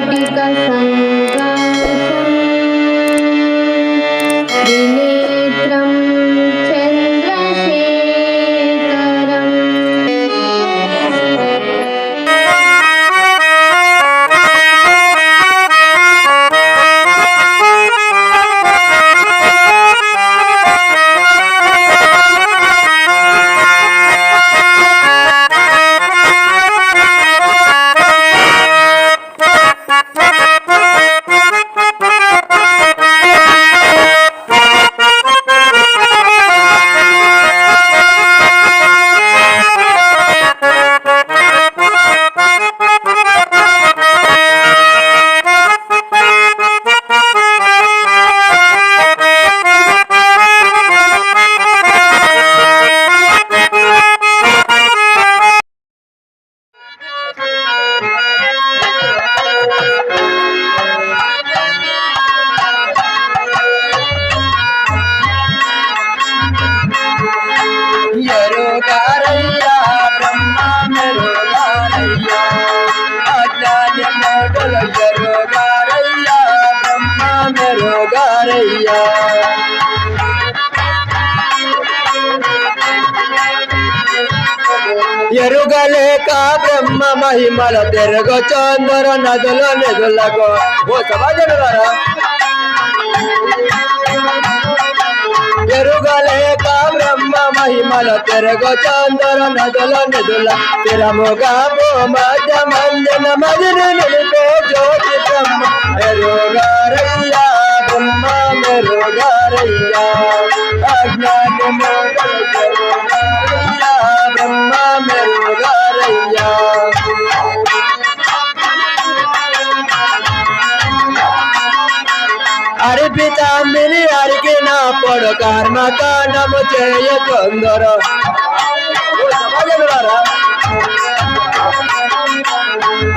वाटिका ఎరుగలేక బ్రహ్మ మహిమల తిరగ చందర నదుల నిధులకు. ఓ సమాజారా ఎరుగలేక బ్రహ్మ మహిమల తిరగ చందర నదుల నిధుల. తిరముగా మధ్య మంజన మదిని నిలిపే జ్యోతి బ్రహ్మ. ఎరుగారయ్యా బ్రహ్మ మెరుగారయ్యా. అజ్ఞాని మెరుగారయ్యా. బ్రహ్మ మెరుగారయ్యా అర్పితాంబిని అరికిన పొడు కర్మ కాండము చేయ కొందరు.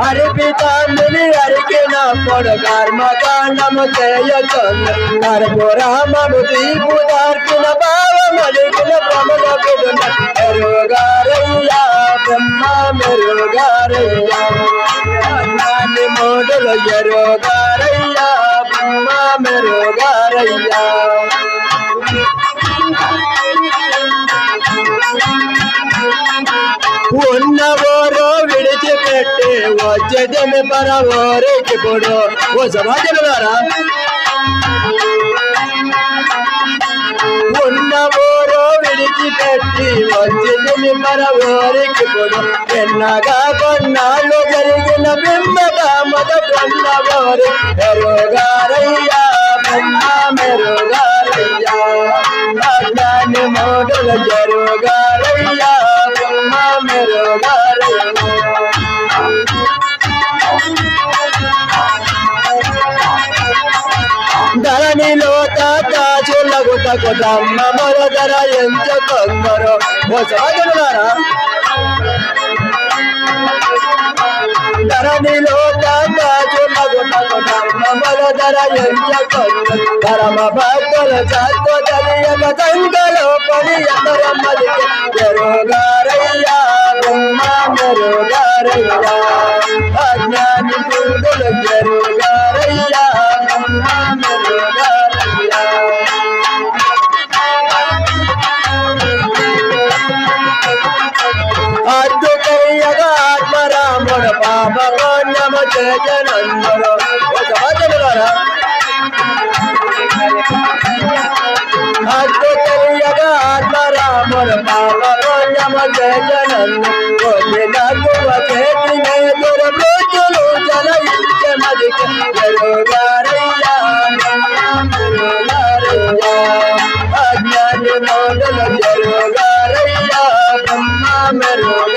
అర్పితాంబిని అరికిన పొడు కర్మ కాండము చేయ కొందరు కర్పూరమము దీపు దార్పిన భావమలిగిన ప్రమద బిడున ఎరుగారయ్యా బ్రహ్మ మెరుగారయ్యా నాని మోడలు ఎరుగారయ్యా బ్రహ్మ మెరుగారయ్యా ఉన్నవోరో విడిచిపెట్టి వచ్చేదేమి పరవోరికి పొడు. ఓ సమాజంలోరా ఉన్నవోరో విడిచిపెట్టి వచ్చింది మరవోరికి పొడు. ఎన్నగా కొన్నాళ్ళు జరిగిన బింబగా మొదటన్నవారు ఎరుగారయ్యా బ్రహ్మ మెరుగారయ్యా. అజ్ఞాని మోడలు జరుగారయ్యా ధరణిలో తాచులకు తకుటమ్మ మరో ధర ఎంత కొందరు ఓ సహజనులారా ధరణిలో తాచులకు తకుటమ్మ మరో ధర ఎంత కొందరు పరమ భక్తుల సత్వ తెలియక తంగలో పని ఎందరమ్మదికి ఎరుగారయ్యా బొమ్మ మెరుగారయ్యా అజ్ఞాని పూజలు ఎరుగారయ్యా ఆత్మరాముడు పాప పుణ్యము చేజనందుడు ఒక వచనరా అద్భుతయ్యగా ఆత్మరాముడు పాప పుణ్యము చేజనందు కొన్ని నవ్వువ చేతి మేదుర మృత్యులు జలయించే మదికి జరుగారయ్యా ఎరుగారయ్యా అజ్ఞాని మోడలు జరుగారయ్యా బ్రహ్మ మెరుగారయ్యా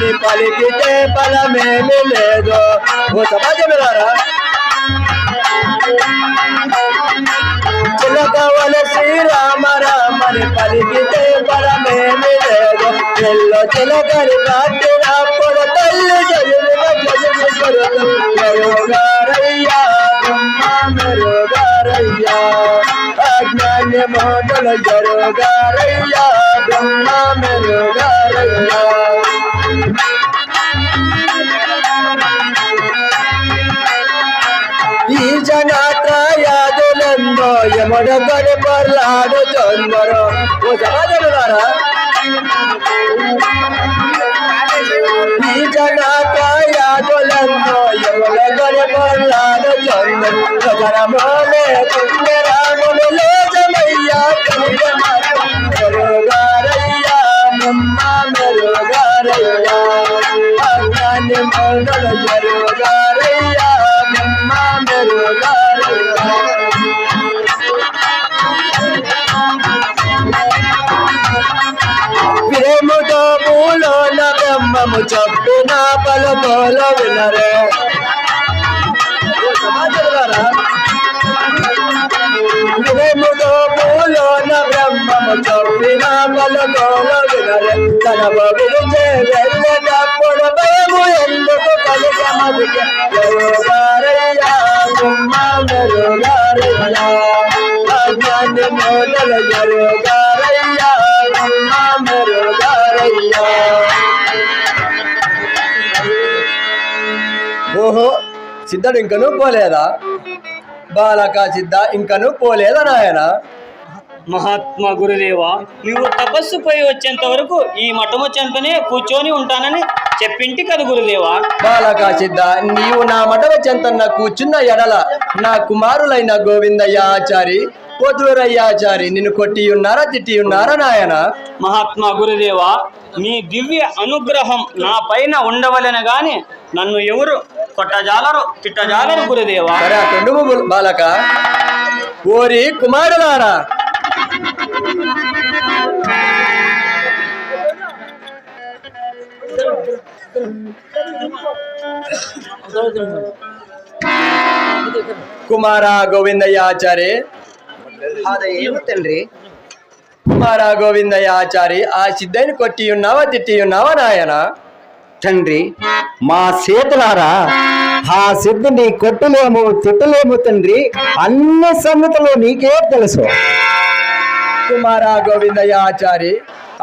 पानी पाली की के पल में मिले दो वो सभा मिला रहा कवल श्री राम राम पाली की के पल में मिले दो चलो चलो कर तेरा पड़ तल जल करोगा रैया करोगा रैया अज्ञान मोडल करोगा रैया ब्रह्मा में रोगा బ్రహ్మ మెరుగారయ్యా అజ్ఞాని అజ్ఞాని మాటలు జరుగారయ్యా బ్రహ్మ మెరుగారయ్యా ఈ జనాత్రయాదులందో యముడ గడి పర్లాడు చందరు ఓ సమాజంగారా ఈ జనాత్రయాదులందో యముడ గడి పర్లాడు చందరు గగనమోలే కుండరాములు లేజమయ్యా మెరుగారయ్యా మమ్మ మెరుగారయ్యా అజ్ఞాని మండల జరుగారయ్యా మమ్మ మెరుగారయ్యా ప్రేమతో పూలోన బ్రహ్మము చెప్పిన పలుకోల వినరే. సమాచారా పూలోన బ్రహ్మము చెప్పిన పలుకోల వినరే. తన బబులిచే వెళ్ళేటప్పుడు భయము ఎందుకు ఓహో సిద్ధడు ఇంకనూ పోలేదా? బాలక సిద్ధ ఇంకను పోలేదా నాయనా? మహాత్మా గురుదేవ నీవు తపస్సు పోయి వచ్చేంత వరకు ఈ మఠము చెంతనే కూర్చొని ఉంటానని చెప్పింటి కదా గురుదేవా. బాలక సిద్ధ నీవు నా మఠవ చెంతన్న కూర్చున్న ఎడల నా కుమారులైన గోవిందయ్య ఆచారి పోతులరయ్యాచారి నిన్ను కొట్టి ఉన్నారా తిట్టి ఉన్నారా నాయన? మహాత్మా గురుదేవ నీ దివ్య అనుగ్రహం నా పైన ఉండవలెన గాని నన్ను ఎవరు కొట్టజాలరు తిట్టజాలరు గురుదేవా. బాలక. ఓరి కుమారులారా కుమార గోవిందయ్య ఆచారి ఏమి తండ్రి. కుమార గోవిందయ్య ఆచారి ఆ సిద్ధని కొట్టి ఉన్నావా తిట్టి ఉన్నావా నాయన? తండ్రి మా చేతులారా ఆ సిద్ధిని కొట్టలేము తిట్టలేము తండ్రి. అన్ని సంగతులు నీకే తెలుసు. కుమార గోవిందయ్య ఆచారి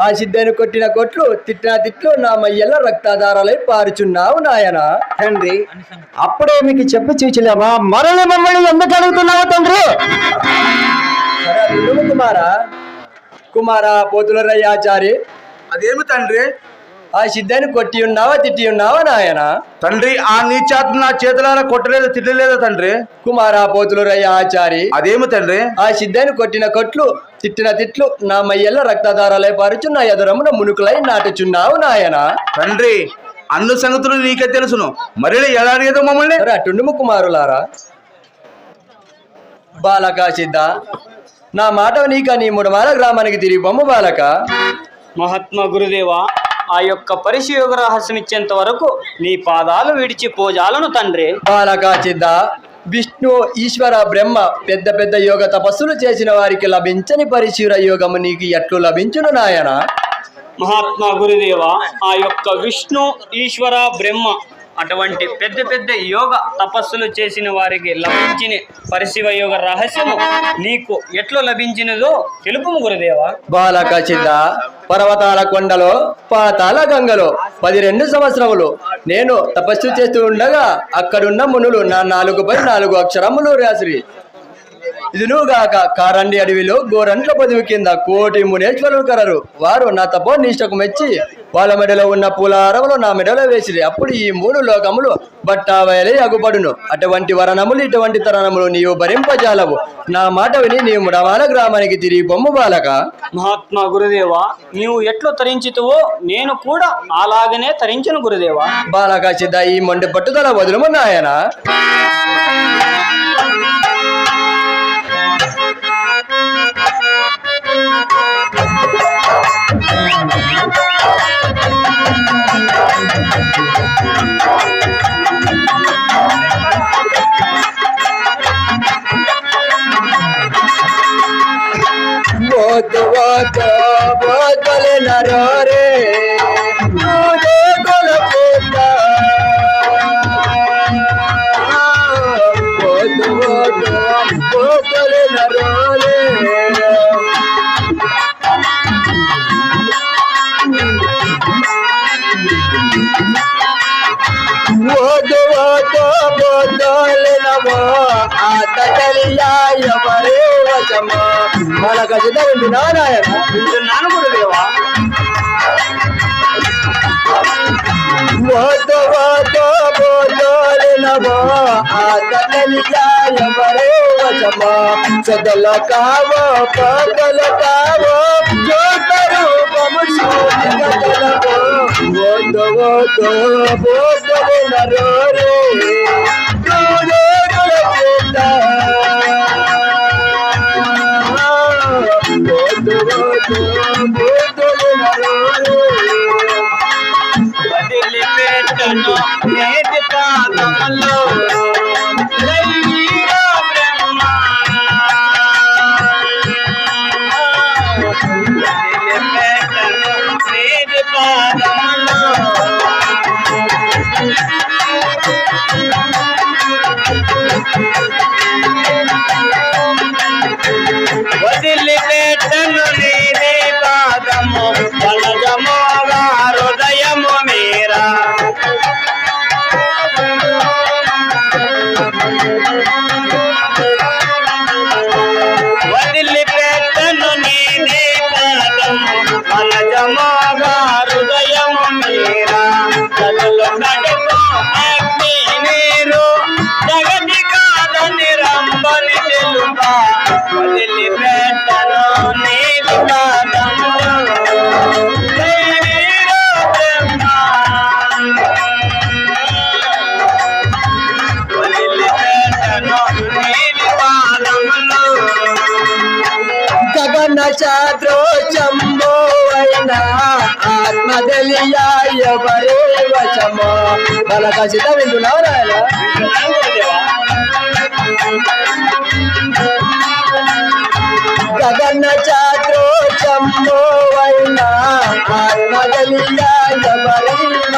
ఆ సిద్ధని కొట్టిన కొట్లు తిట్టిన తిట్లు నా మయ్యల రక్తాధారాలై పారుచున్నావు నాయన. తండ్రి అప్పుడే మీకు చెప్పి చూచలేమా మరలి మమ్మల్ని ఎందుకు అడుగుతున్నావు తండ్రి? కుమార. కుమార పోతులరయ్య ఆచారి అదేమి తండ్రి? ఆ సిద్ధని కొట్టి ఉన్నావా తిట్టి ఉన్నావా నాయన? తండ్రి ఆ నీచాత్మ నా చేతులారా కొట్టలేదు తిట్టలేదా తండ్రి. కుమార పోతులరయ్య ఆచారి. అదేమి తండ్రి? ఆ సిద్ధని కొట్టిన కొట్లు తిట్టిన తిట్లు నా మయ్యల రక్తధారాలై పారుచు నా ఎదురమున మునుకులై నాటుచున్నావు నాయన. తండ్రి అన్ని సంగతులు నీకే తెలుసును. మరి ఎలా అడిగేదో మమ్మల్ని? అటుండుము కుమారులారా. బాలక సిద్ధ నా మాట నీక నీ ముడమాల గ్రామానికి తిరిగి బొమ్మ బాలక. మహాత్మా గురుదేవ ఆ యొక్క పరిశయోగ రహస్యం ఇచ్చేంత వరకు నీ పాదాలు విడిచి పూజాలను తండ్రి. బాలక సిద్ధ విష్ణు ఈశ్వర బ్రహ్మ పెద్ద పెద్ద యోగ తపస్సులు చేసిన వారికి లభించని పరిశీర యోగము నీకు ఎట్లు లభించును నాయన? మహాత్మా గురుదేవ ఆ యొక్క విష్ణు ఈశ్వర బ్రహ్మ అటువంటి పెద్ద పెద్ద యోగ తపస్సులు చేసిన వారికి లభించిన పరిశివ యోగ రహస్యము నీకు ఎట్లు లభించినదో తెలుపు గురుదేవ బాలక పర్వతాల కొండలో పాతాల గంగలో పది రెండు సంవత్సరములు నేను తపస్సు చేస్తూ ఉండగా అక్కడున్న మునులు నా నాలుగుపై నాలుగు అక్షరములు రాసిరి. ఇదినుగాక కారండి అడవిలో గోరంట్ల పదవి కింద కోటి మునేశ్వరులు కలరు. వారు నా తపో నిష్టకు మెచ్చి వాళ్ళ మెడలో ఉన్న పూలారములు నా మెడలో వేసిరి. అప్పుడు ఈ మూడు లోకములు బట్టావయలే అగుపడును. అటువంటి వరణములు ఇటువంటి తరణములు నీవు భరింపజాలవు. నా మాట విని నీవు ముడవాల గ్రామానికి తిరిగి బొమ్మ బాలక. మహాత్మా గురుదేవ నీవు ఎట్లు తరించితువో నేను కూడా అలాగనే తరించను గురుదేవ. బాలక సిద్ధ ఈ మొండి పట్టుదల వదులుము నాయన. ఓదు ఓదు ఓదలి పోతోలినమో ఆత తెలియా ఎవరే వశమో మన ఖచ్చితంగా వింటున్నావా నాయన వింటున్నాను గురుదేవా పోతో పోతో పోతోలినమో ఆత తెలియా ఎవరే వశమో సదల కావో పగల కావో జ్యోత రూపము శూన్యగలవో పోతో పోతో పోతోలినరో రే వదిలిపెట్టను గగన చాద్రోచంబో అయినా ఆత్మదలియా ఎవరే వశమో. మన వింటున్నావు నాయన గగన చాద్రోచంబో అయినా ఎవరే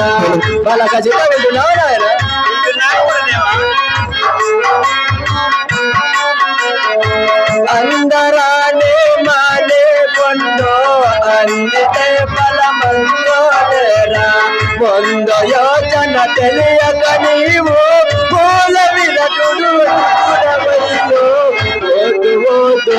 లేరా వాళ్ళ ఖచ్చితంగా వింటున్నావు నాయన అందరానే మానే పండు అందితే ఫలమంతో లేరా ముందు యోచన తెలియక నీవు పూల విరటుడు ఓదు ఓదు ఓదు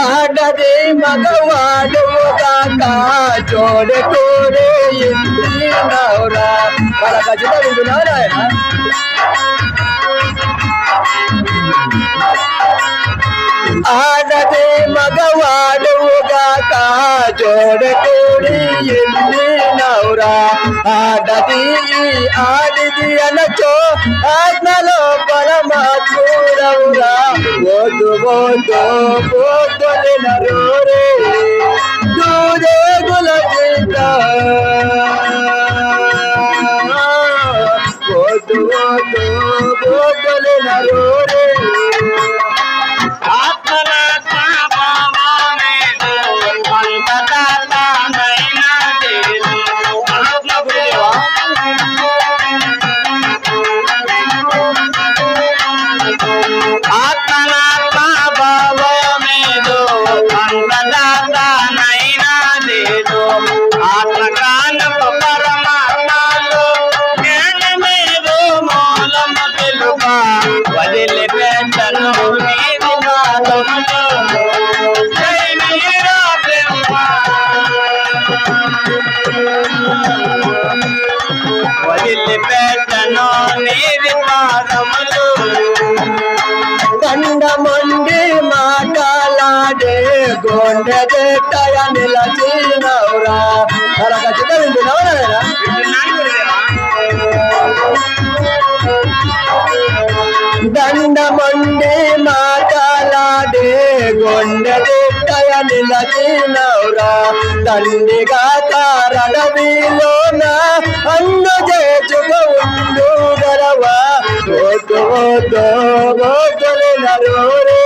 ఆడది మగవాడు జోడే కోరే ఇంటి నవరా వాళ్ళ ఖచ్చితంగా వింటున్నారా ఆ ఆడదే మగవాడుగాక జోడటోడి ఎల్లి నౌరా ఆడది ఆడిది అనచో ఆజ్ఞలో పరమాత్ముడవురా ఓదు ఓదు ఓదొలి నరోరే దూరేగుల జీత ఓదు ఓదు ఓదొలి పెట్టాయా టయ నిలచినవురా అలా ఖచ్చితంగా వింటున్నావా వింటున్నాను గురుదేవా. దండమండి మాటలాడే గొండె నిలచినవురా దండిగా తారడవిలోన అన్ను చేచుకు ఉండు గరవా ఓతో ఓతో ఓతలి నరోరే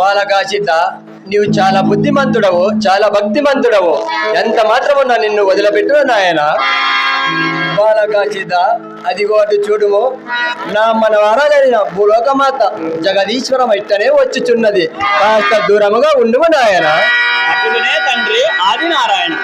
బాలకాశిత నీవు చాలా బుద్ధిమంతుడవు చాలా భక్తిమంతుడవు. ఎంత మాత్రమున్నా నిన్ను వదిలిపెట్టు నాయన. బాలకాశిత అదిగో అటు చూడుము. నా మన వారాలైన భూలోకమాత జగదీశ్వరం ఇట్టనే వచ్చుచున్నది. కాస్త దూరముగా ఉండుము నాయన. అటునే తండ్రి ఆదినారాయణ.